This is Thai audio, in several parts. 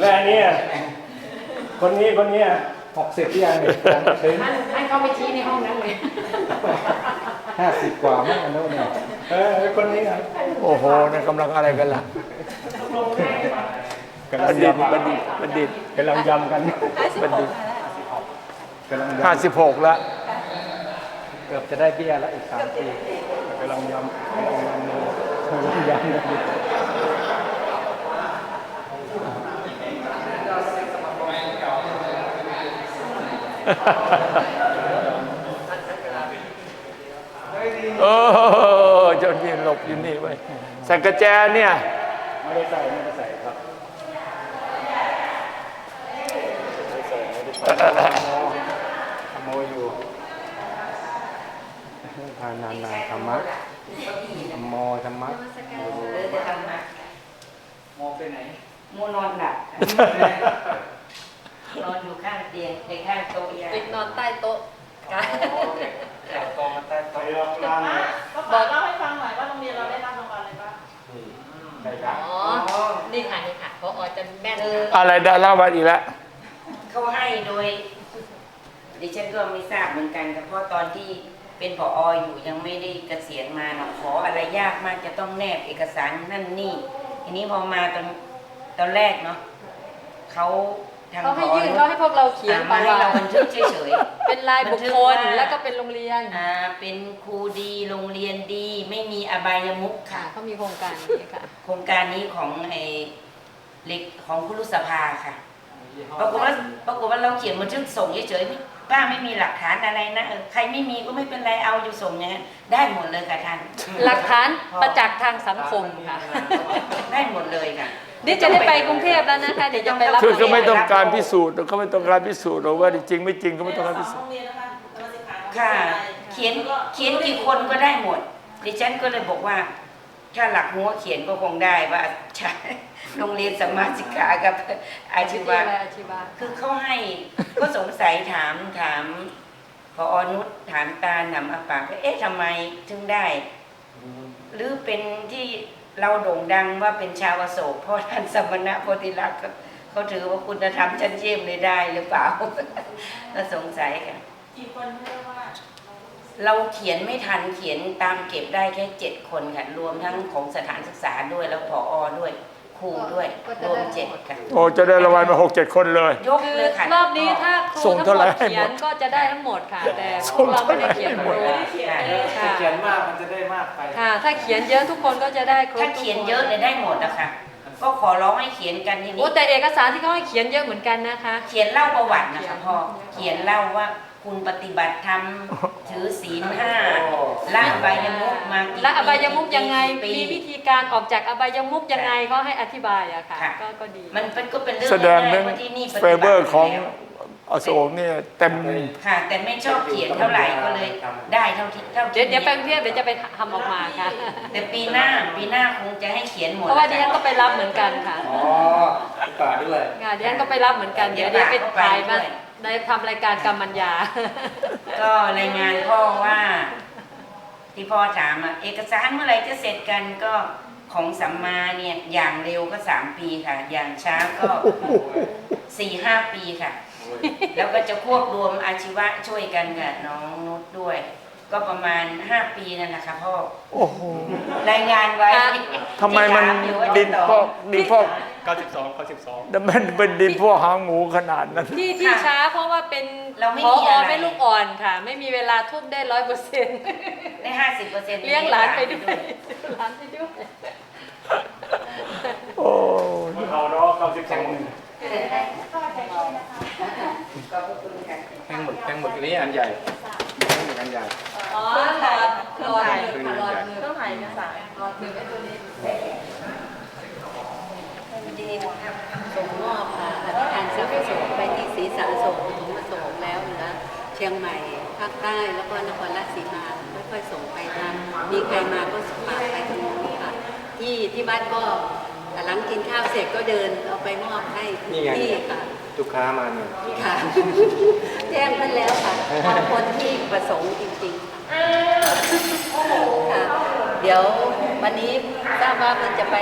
และอันเนี้ยคนนี้คนเนี้ยหกสิบยังเนี่ยยังไม่ถึงให้ให้เขาไปชี้ในห้องนั้นเลยห้าสิบกว่ามั้งอันโน้นเนี่ยเออไอ้คนนี้ครับโอ้โหนั่นกำลังอะไรกันล่ะกำบัลัณงฑิตยำบัณฑิตบัณฑิตกำลังยำกันบัณฑิตกำลังยห้าสิบหกแล้วำเกือบจะได้เบี้ยแล้วอีกสามปีกำลังยำกำลังยำเลยกำลังยำ กันอยู่เออเจนนี่หลบอยู่นี่ไว้ยใส่กระแจเนี่ย ไม่ได้ใส่ไม่ได้ใส่ครับไม่ได้ใส่ไม่ได้ใส่ขโมยอยู่ทานนานๆธรรมะธรรมโมธรรมะเดินจะทำมาโมไปไหนโมนอนหลับ นอนอยู่ข้างเตียงในข้างโต๊ะยาติดนอนใต้โต๊ะกันแต่โตมาใต้ไปโต๊ะลองร้านก็ขอเล่าให้ฟังหน่อยว่าโรงเรียนเราได้รับรางวัลอะไรบ้างใส่ครับอ๋อ นี่ค่ะนี่ค่ะเพราะอจะแม่นคือค่ะอะไรดาราวันอีกแล้วเขาให้โดย ดิฉันก็ไม่ทราบเหมือนกันแต่เพราะตอนที่เป็นผออยู่ยังไม่ได้เกษียณมาเนาะขออะไรยากมากจะต้องแนบเอกสารนั่นนี่ ทีนี้พอมาตอนตอนแรกเนาะเขา ทางเขาให้ผอยื่นเขาให้พวกเราเขียนมาให้เราบันทึกเฉย เป็นลายบุคคลบันทึกว่า แล้วก็เป็นโรงเรียนๆอ่าเป็นครูดีโรงเรียนดี ไม่มีอบายมุขค่ะ ค่ะเขามีโครงการนี้ค่ะ โครงการนี้ของไอ้เล็กของคุรุสภาค่ะ ปรากฏว่าปรากฏว่าเราเขียนบันทึกส่งเฉยๆป้าไม่มีหลักฐานอะไรนะเออใครไม่มีก็ไม่เป็นไรเอาอยู่ส่งอย่างนั้นได้หมดเลยค่ะท่าน หลักฐานประจักษ์ทางสังคมค่ะ ได้หมดเลยค่ะ เดี๋ยวจะได้ไปกรุงเทพแล้วนะคะเดี๋ยวจะไปรับคือเขาไม่ต้องการพิสูจน์เขาไม่ต้องการพิสูจน์หรอกว่าจริงไม่จริงเขาไม่ต้องการพิสสูอจงน์โรงเรียนนะคะนมัสการค่ะ เขียนเขียนกี่คนก็ได้หมด ดิฉันก็เลยบอกว่า ถ้าหลักหัวเขียนก็คงได้ว่าใช่โรงเรียนสมมาสิกขากับอาอาชีชีวะวะอาชีวะคือเขาให้ก็สงสัยถามถามพออนุชถามตาถามอาปากว่าเอ๊ะทำไมถึงได้ หรือเป็นที่ เราโด่งดังว่าเป็นชาวอโศกเพราะท่านสมณะโพธิลักษณ์ก็เขาถือว่าคุณธรรมชั้นเยี่ยมเลยได้หรือเปล่าก็สงสัยค่ะกี่คนเรียกว่า เราเขียนไม่ทันเขียนตามเก็บได้แค่เจ็ดคนค่ะรวมทั้งของสถานศึกษาด้วยแล้วผอด้วย ครูด้วยรวมเจ็ดค่ะโอ้จะได้รางวัลมาหกเจ็ดคนเลย ยกคือเลยค่ะรอบนี้ถ้าครูส่งทั้งเท่าหไหมร่ดให้เขีหมยดนก็จะได้ทั้งหมดค่ะ แต่พส่วงกเราไม่ได้เท่าไหร่เขียนให้หหมมดดเลยค่ะถ้าเขียนมากมันจะได้มากไป ค่ะ ถ้าเขียนเยอะทุกคนก็จะได้ครบถ้าทุกเขียนคนเยอะเลยได้หมดนะคะก็ขอร้องให้เขียนกันทีโอ้นี้แต่เอกสารที่เขาให้เขียนเยอะเหมือนกันนะคะ เขียนเล่าประวัตินะคะพ่อเขียนเล่าว่า คุณปฏิบัติธรรมถือศีลห้าละอบายมุกมากี่และอบายมุกยังไง ปี มีวิธีการออกจากอบายมุกยังไงเขาให้อธิบายอะค่ะ ค่ะ ก็ก็ดี มันเป็นก็เป็นเรื่องแสดงง่ายเรื่องๆว่าที่นี่ปฏิเฟบัติเบอร์ของแล้วอโศกเนี่ยเต็ม ค่ะ แต่ไม่ชอบเขียนเท่าไหร่ก็เลยได้เท่าที่เท่าเดี๋ยวที่เดี๋ยวไปกรุงเทพเดี๋ยวจะไปทำออกมาค่ะ แต่ปีหน้าปีหน้าคงจะให้เขียนหมดเพราะว่าดิฉันก็ไปรับเหมือนกันค่ะอ๋อป่าด้วย งานดิฉันก็ไปรับเหมือนกัน เดี๋ยวเดี๋ยวไปถ่ายมา ในทำรายการกรรมัญญา ก็รายงานพ่อว่า ที่พ่อถามอะเอกสารเมื่อไหร่จะเสร็จกันก็ของสัมมาเนี่ยอย่างเร็วก็สามปีค่ะ อย่างช้าก็สี่ห้าปีค่ะ แล้วก็จะควบรวมอาชีวะช่วยกันกับน้องนุชด้วย ก็ประมาณห้าปีนั่นนะคะพ่อโอ้โหรายงานไว้อะทำไมมันที่ถาอยู่ว่าจะดินต่อ พอกดินพอก 92 92มันเป็นดินพอกหางหมูขนาดนั้น ที่ที่ช้าเพราะว่าเป็นเราไม่พอมีอะไรไม่ลูกอ่อนค่ะ ไม่มีเวลาทุ่มได้ร้อยเปอร์เซ็นต์ได้ห้าสิบเปอร์เซ็นต์เลี้ยงหลานไปด้วยหลานไปด้วย โอ้เอาเนาะ92ขอบคุณค่ะแท่งหมึกแท่งหมึกอันนี้อันใหญ่แท่งหมึกอันใหญ่อ๋อหลอดหลอดหนึ่งค่ะหลอดหนึ่ง ต้องถ่ายเอกสาร หลอดหนึ่งไอ้ตัวนี้ส่งมอบค่ะอธิการเสือประสงค์ไป ที่ศรีสะโสมปฐมประสงค์แล้วเหลือเชียงใหม่ภาคใต้แล้วก็นครราชสีมาค่อยๆส่งไปทางมีใครมาก็ส่งฝากไปทางนู้นค่ะที่ที่บ้านก็หลังกินข้าวเสร็จก็เดินเอาไปมอบให้นี่ไงที่ค่ะลูกค้ามาเนี่ยค่ะแจ้งเพิ่นแล้วค่ะเอาคนที่ประสงค์จริงๆค่ะค่ะเดี๋ยววันนี้ทราบว่ามันจะไป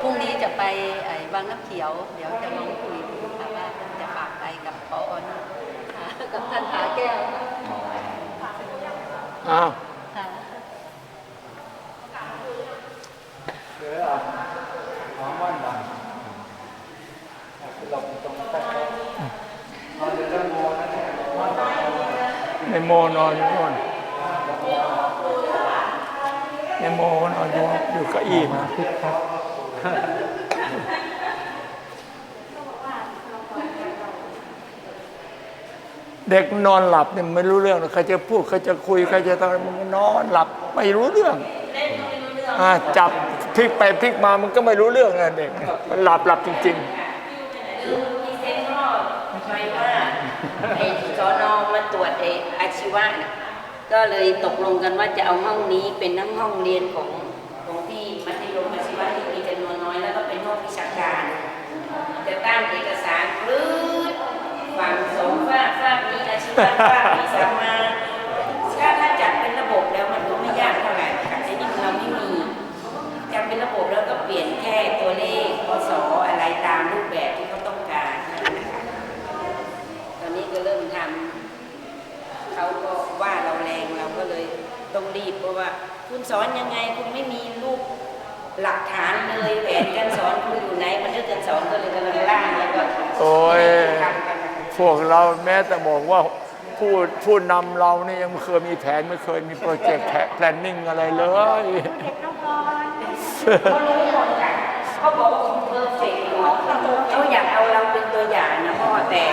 พรุ่งนี้จะไปไอ้บางน้ำเขียว เดี๋ยวจะลองคุยดูค่ะว่าจะฝากไปกับพออนค่ะกับท่านผาแก้วค่ะอ้าวค่ะเดี๋ยวอะหอมว่านดังหลบตรงใต้โต๊ะนอนอยู่ด้านโมนะเนี่ยว่านดังในโมนอนอยู่โน่นในโมนอนอยู่อยู่เก้าอี้นะคึกคัก เด็กนอนหลับเนี่ยไม่รู้เรื่องหรอกใครจะพูดใครจะคุยใครจะทำอะไรมันก็นอนหลับไม่รู้เรื่องอ่าจับพลิกไปพลิกมามันก็ไม่รู้เรื่องนะเด็กมันหลับหลับจริงคือพี่เซนก็ไปว่าไอ้สอนอมาตรวจไอ้อาชีวะ ก็เลยตกลงกันว่าจะเอาห้องนี้เป็นทั้งห้องเรียนของที่มัธยมอาชีวะที่มีจำนวนน้อยแล้วก็เป็นห้องวิชาการ จะตั้งเอกสารปลื้ดฝั่งสองฝากฝาก นี้าชีวะฝากนี้สมาถ้าถ้าจัดเป็นระบบแล้วมันก็ไม่ยากเท่าไหร่ค่ะไอ้นี่เราไม่มีจัดเป็นระบบแล้วก็เปลี่ยนแค่ตัวเลขพศอะไรตามรูปแบบที่เขาต้องการนะคะตอนนี้ก็เริ่มทำเขาก็ว่าเราแรงเราก็เลยต้องรีบเพราะว่า คุณสอนยังไงคุณไม่มีรูปหลักฐานเลยแผนการสอนคุณอยู่ไหนบันทึกการสอนก็เลยกำลังร่างแล้วก็โอ้ย ทำกันนะคะ พวกเราแม้แต่บอกว่า ผู้ผู้นำเราเนี่ยยังไม่เคยมีแผนไม่เคยมีโปรเจกต์แพลนนิ่งอะไรเลยเขารู้หมดค่ะเขาบอกว่าคุณเพอร์เฟกต์หมดเขาอยากเอาเราเป็นตัวอย่างนะพ่อแต่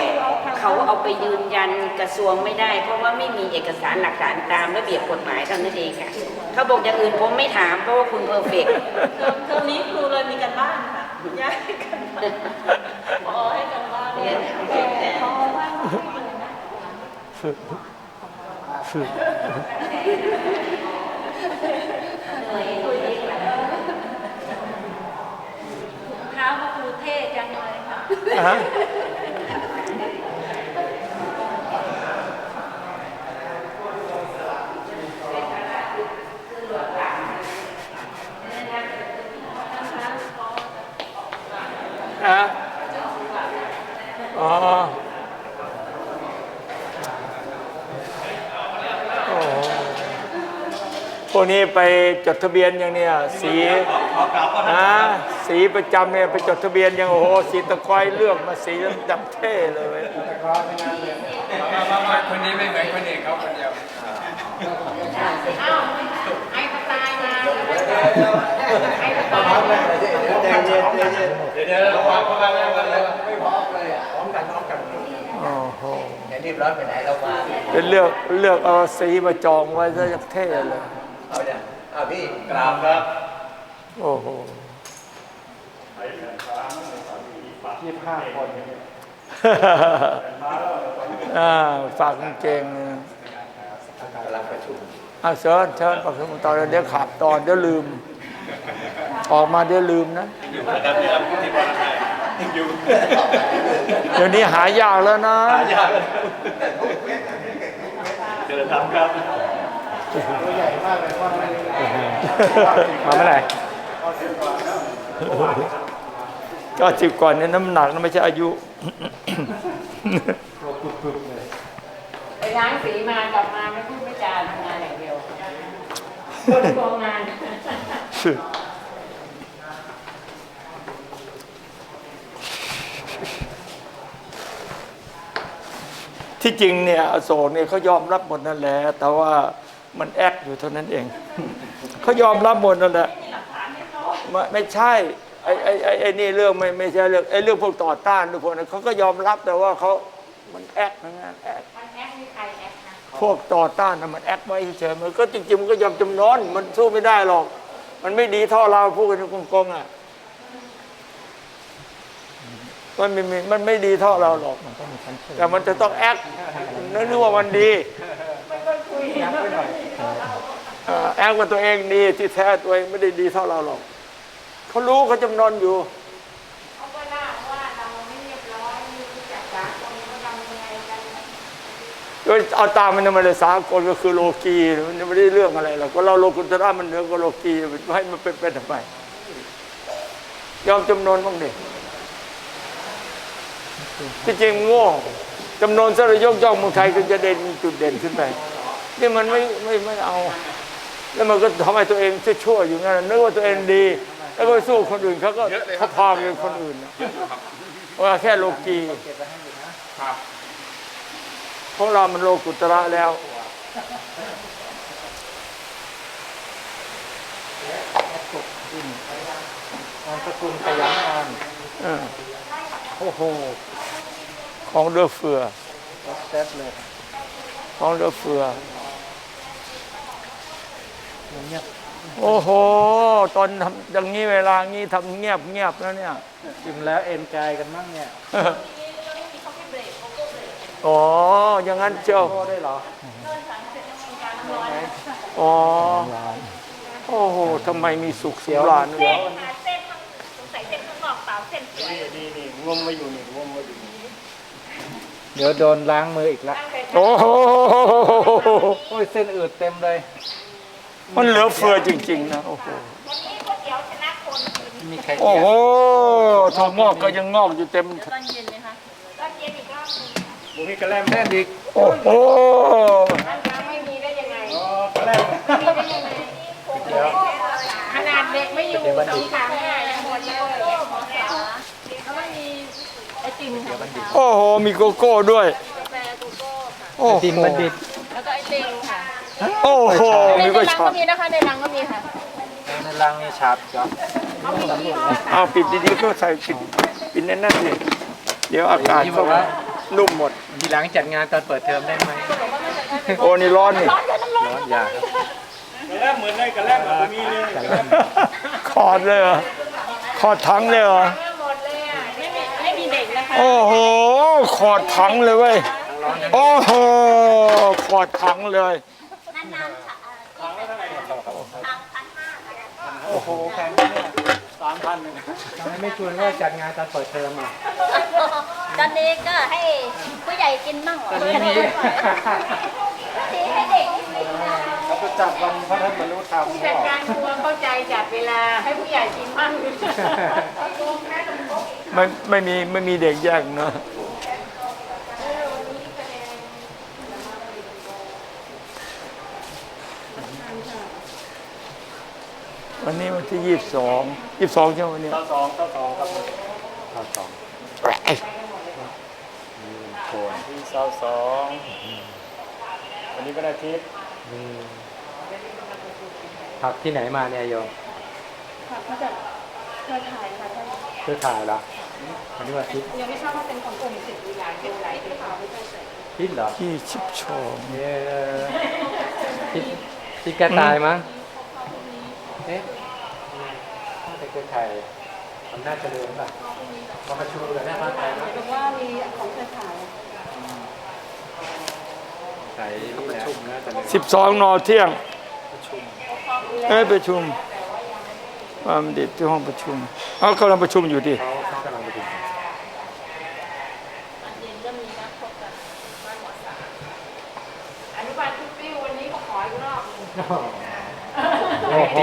เขาเอาไปยืนยันกระทรวงไม่ได้ เพราะว่าไม่มีเอกสารหลักฐานตามระเบียบกฎหมายเท่านั้นเองค่ะเขาบอกอย่างอื่นผมไม่ถามเพราะว่าคุณเพอร์เฟกต์เทอมเทอมนี้ครูเลยมีกันบ้านค่ะย้ายกันบ้านพอให้กันบ้านเรียนแต่พอว่า เท้าพระครูเท่จังเลยค่ะฮะอะ วกนี้ไปจดทะเบียนอย่างเนี้ยสีนะสีประจำเนี่ยไปจดทะเบียนยังโอ้โหสีตะกอยเลือกมาสีดำเท่เลยเว้ยคนนี้ไม่เหมือนคนอื่นเขาคนเดียวเดี๋ยวเดี๋ยวเราวางเข้ามาแล้วกันเลยโอ้โหอย่ารีบร้อนไปไหนเรามาเป็นเลือกเลือกเอาสีมาจองไว้ซะจะเท่เลย เอาเนี่ยเอาพี่กราบครับโอ้โหยี่สิบห้าคนอ่าฝากกางเกงนะกำลังประชุมอะเชิญเชิญฝากกางเกงตอนเดี๋ยวขาดตอนเดี๋ยวลืม ออกมาเดี๋ยวลืมนะอยู่นะครับที่รับที่บอลไทยอยู่เดี๋ยวนี้หายากแล้วนะยากเดินทำครับ มาเมื่อไหร่ก็สิบก่อนเนี่ยน้ำหนักนะไม่ใช่อายุไปล้างสีมากลับมาไม่พูดไม่จาทำงานอย่างเดียวคนโกงงานที่จริงเนี่ยอโศกเนี่ยเขายอมรับหมดนั่นแหละแต่ว่า มันแอคอยู่เท่านั้นเอง เขายอมรับหมดนั่นแหละไม่ไม่ใช่ไอ้ไอ้ไอ้ไอ้นี่เรื่องไม่ไม่ใช่เรื่องไอ้เรื่องพวกต่อต้านทุกคนนะเขาก็ยอมรับแต่ว่าเขามันแอคนะงานแอคพวกต่อต้านนะมันแอคไว้เฉยๆมันก็จริงๆมันก็ยอมจำนนมันสู้ไม่ได้หรอก มันไม่ดีเท่าเราพูดกันโกงๆอะมันไม่มีมันไม่ดีเท่าเราหรอกแต่มันจะต้องแอคนึกว่ามันดี เอ่อแอคว่าตัวเองดีที่แท้ตัวเองไม่ได้ดีเท่าเราหรอกเขารู้เขาจำนนอยู่เขาก็ล่าว่าเราไม่เรียบร้อยไม่รู้จักสากลเขาทำยังไงกันก็เอาตามมันมาเลยสากลก็คือโลกีมันไม่ได้เรื่องอะไรหรอกก็เราโลกุตระมันเหนือกว่าโลกีให้มันเป็นเป็นทำไมยอมจำนนบ้างดิที่จริงโง่จำนนสระยกย่องเมืองไทยก็จะเด่นจุดเด่นขึ้นไป นี่มันไม่ไม่ไม่เอา แล้วมันก็ทำให้ตัวเองชั่วๆอยู่งั้นนึกว่าตัวเองดี แล้วก็ไปสู้คนอื่นเขาก็เขาพาไปคนอื่นนะว่าแค่โลกีของเรามันโลกุตระแล้วนามสกุลขยันอ่านเออโอ้โหของเรือเฟือแซ่บเลย ของเรือเฟือ เงียบโอ้โห ตอนทำอย่างนี้เวลางี้ทำเงียบเงียบแล้วเนี่ย อิ่มแล้วเอ็นกายกันมั่งเนี่ยอ๋ออย่างนั้นเจ้าโทษได้เหรออ๋อโอ้โหทำไมมีสุขสำราญด้วยเส้นค่ะเส้นข้างสงสัยเส้นข้างนอกเปล่าเส้นสวยนี่นี่งมมาอยู่นี่งมมาอยู่เดี๋ยวโดนล้างมืออีกละตั้งแต่โอ้โหโอ้ยเส้นอืดเต็มเลย มันเหลือเฟือจริง ๆ นะ โอ้โหวันนี้ก๋วยเตี๋ยวชนะคนมีใครโอ้โหทองงอกก็ยังงอกอยู่เต็ม ตอนเย็นไหมคะตอนเย็นอีกรอบหนึงบุมีกระแลมแน่นอีกโอ้โหร้านค้าไม่มีได้ยังไงอ๋อกระแลมไม่มีได้ยังไงขนาดเด็กไม่อยู่สองสามแม่ยังหมดเลยหมดแล้วแล้วก็มีไอติมค่ะโอ้โห มีโกโก้ด้วยกาแฟกูโก้ค่ะโอ้โห ดินบัณฑิต แล้วก็ไอติมค่ะ โอ้โหในมีในก็รังช็อก็ตมีนะคะ ในรังก็มีค่ะ ในรังนี่ชาบจ้ะเขามียี่ห้อค่ะเอาปิดดีๆก็ใส่ปิดปิดแน่นๆสิเดี๋ยวอากาศก็นุ่มหมด ทีหลังจัดงานตอนเปิดเทอมได้ไหมโอ้นี่ร้อนนี่ ร้อนยากขอดเลยเหรอขอดถังเลยเหรอ หมดเลยอะ ไม่มีไม่มีเด็กนะคะ โอ้โห ขอดถังเลยเว้ย โอ้โห ขอดถังเลย นานๆค่ะ โอ้โหแพงเนี่ยสามพันทำไมไม่ชวนว่าจัดงานตอนเปิดเทอมอะตอนนี้ก็ให้ผู้ใหญ่กินบ้างเหรอตอนนี้มีทีให้เด็กเขาจะจัดวันพระท่านบรรลุธรรมผู้จัดการครัวเข้าใจจัดเวลาให้ผู้ใหญ่กินบ้างไม่ไม่มีไม่มีเด็กแยกนะ วันนี้วันที่ยี่สิบสองยี่สิบสองใช่ไหมวันนี้ข้อสองข้อสองครับข้อสองไอ้โคนที่เสาสองวันนี้เป็นอาทิตย์ผักที่ไหนมาเนี่ยโยมค่ะมาจากเครือข่ายค่ะท่านเพื่อถ่ายเหรอวันนี้วันอาทิตย์ยังไม่ทราบว่าเป็นของกลุ่มสิทธิ์วิทยาเป็นไรที่ข่าวไม่ใช่เสร็จทิตย์เหรอที่ชิบชมเย้ทิตย์ทิตย์แกตายมั้งเอ๊ะ น่าจะเครือข่ายอำนาจเจริญป่ะมาประชุมกันหน้าบ้านใครนะหรือว่ามีของเครือข่ายใส่ประชุมนะแต่สิบสองนอเที่ยงเอ้ยประชุมความเด็ดที่ห้องประชุม เอากำลังประชุมอยู่ดิ เขาเขากำลังประชุม อนุบาลทุกปิ้ววันนี้ก็ขออีกรอบหนึ่ง โอ้โห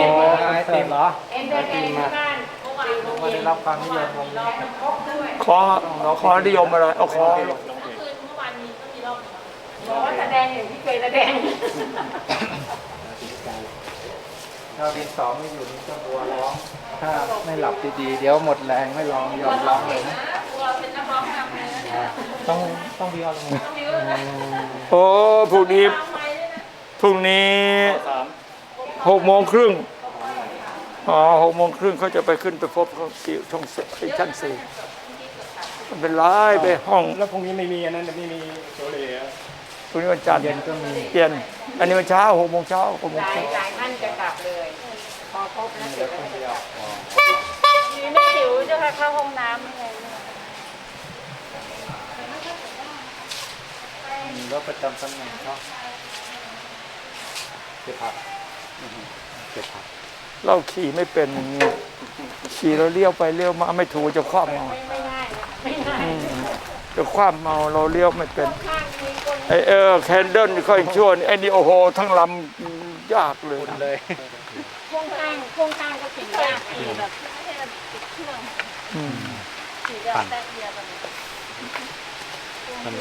ไอติมเหรอเอ็นเตอร์เทนที่บ้านเมื่อวานโรงมาเรีได้ยนรับความนิยมวงรอมันครบด้วยขอขอนิยมอะไรเอาขอคืนเมื่อวานนี้ก็มีรอบหนึ่งบอกว่าแสดงอย่างที่เคยแสดงเราดินสองไม่อยู่นี่ก็บัวร้อง ถ้าไม่หลับดีๆ เดี๋ยวหมดแรงไม่ร้องยอมร้องเลยนะ เราเป็นนักร้องนำเลยนะต้องต้องวิวลงต้องมีด้วยนะโอ้พรุ่งนี้ทำไมด้วยนะพรุ่งนี้สามหกโมงครึ่ง อ๋อหกโมงครึ่งเขาจะไปขึ้นไปพบเขาที่ช่องสี่ที่ชั้นสี่ไม่เป็นไรไปห้องแล้วพรุ่งนี้ไม่มีอันนั้นไม่มีโซเล่พรุ่งนี้วันจันทร์เย็นก็มีเปลี่ยนอันนี้วันเช้าหกโมงเช้าหกโมหงลายเช้าหลายท่านจะกลับเลย พอครบแล้วเสร็จแล้วคนเดียวอ๋อมีแม่จิ๋วเจ้าค่ะเข้าห้องน้ำยังไงเนี่ยมีรถประจำตำแหน่งเขาเก็บผักอือฮึเก็บผัก เราขี่ไม่เป็นอย่างนี้ขี่เราเลี้ยวไปเลี้ยวมาไม่ถูกจะคว้าเมาไม่ไม่ง่ายนะไม่ง่ายอืมจะคว้าเมาเราเลี้ยวไม่เป็นข้างมีคนไอเออแคนเดิลค่อยชั่วนี่ไอ้นี่โอ้โหทั้งลำยากเลยเลยพ่วงข้างพ่วงข้างก็ขี่ยากขี่แบบไม่ใช่แบบติดเครื่องอืมสีเดียวแตกเดียวกันเลยมัน